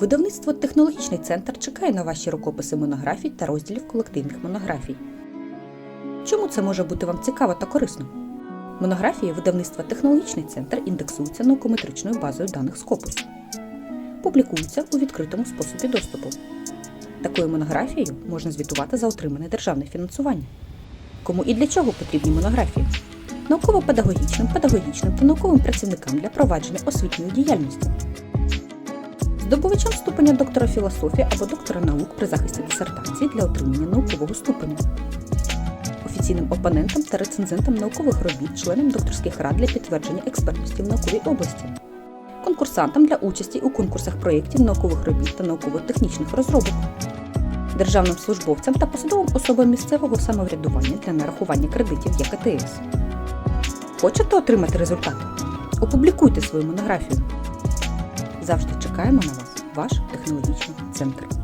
Видавництво Технологічний центр чекає на ваші рукописи монографій та розділів колективних монографій. Чому це може бути вам цікаво та корисно? Монографії видавництва Технологічний центр індексуються наукометричною базою даних Scopus. Публікуються у відкритому способі доступу. Такою монографією можна звітувати за отримане державне фінансування. Кому і для чого потрібні монографії? Науково-педагогічним, педагогічним та науковим працівникам для провадження освітньої діяльності. Здобувачам ступеня доктора філософії або доктора наук при захисті дисертації для отримання наукового ступеня. Офіційним опонентам та рецензентам наукових робіт, членам докторських рад для підтвердження експертності в науковій області, конкурсантам для участі у конкурсах проєктів наукових робіт та науково-технічних розробок, державним службовцям та посадовим особам місцевого самоврядування для нарахування кредитів ЄКТС. Хочете отримати результат? Опублікуйте свою монографію. Завжди чекаємо на вас, ваш технологічний центр.